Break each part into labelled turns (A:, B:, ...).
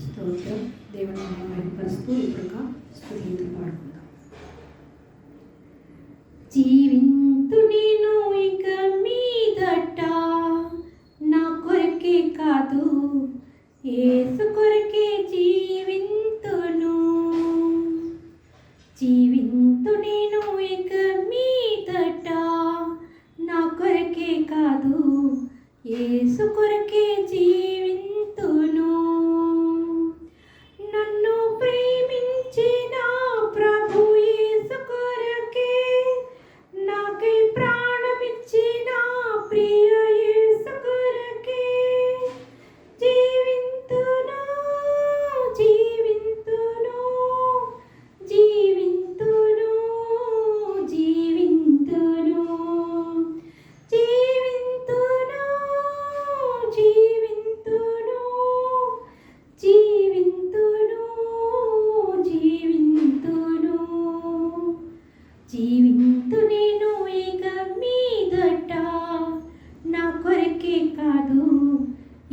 A: స్తోత్రం. దేవుని మహిమపరుస్తూ ఇప్పుడు స్థుతిని పాడుకుందాం. జీవింతు నేను ఇక మీదట నా కొరకే కాదు ఏసు కొరకే జీవింతును. జీవింతు నేను ఇక మీదట నా కొరకే కాదు ఏసు కొరకే జీవి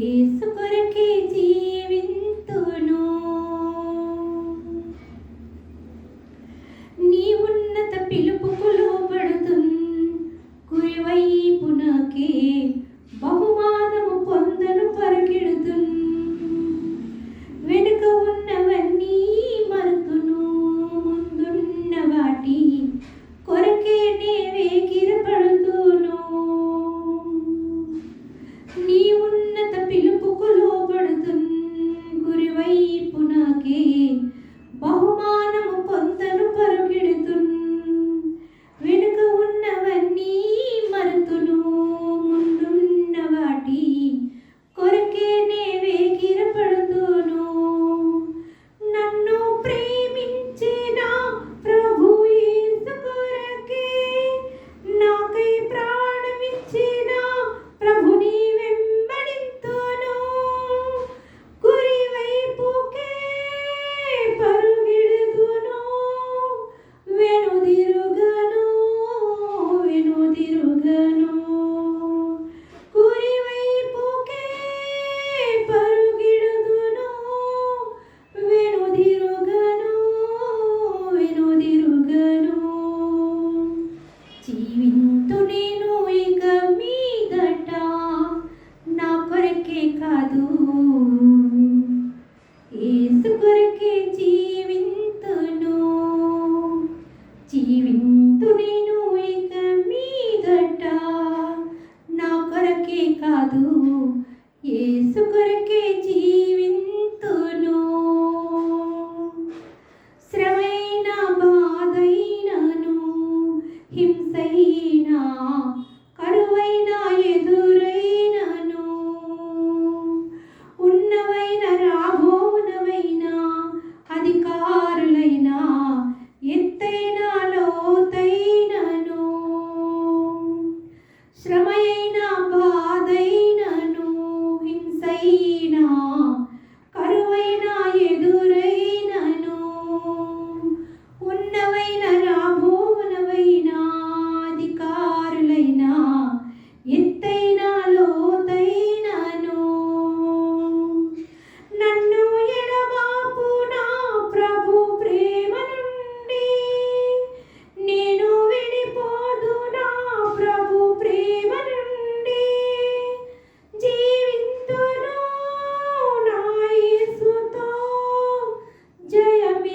A: ఏసు కొరకే జీవింతును. నీ ఉన్నత పిలుపుకు లోబడుతున్ కురివైపునకే నేను ఇక మీదట నా కొరకే కాదు. ఏసు కొరకే జీవింతును. జీవింతు నేను ఇక మీదట నా కొరకే కాదు. ఏసు కొరకే జీవింతును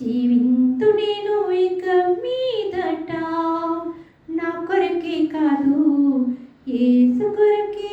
A: జీవింతు నేను ఇక మీదట నా కొరకే కాదు ఏసు కొరకే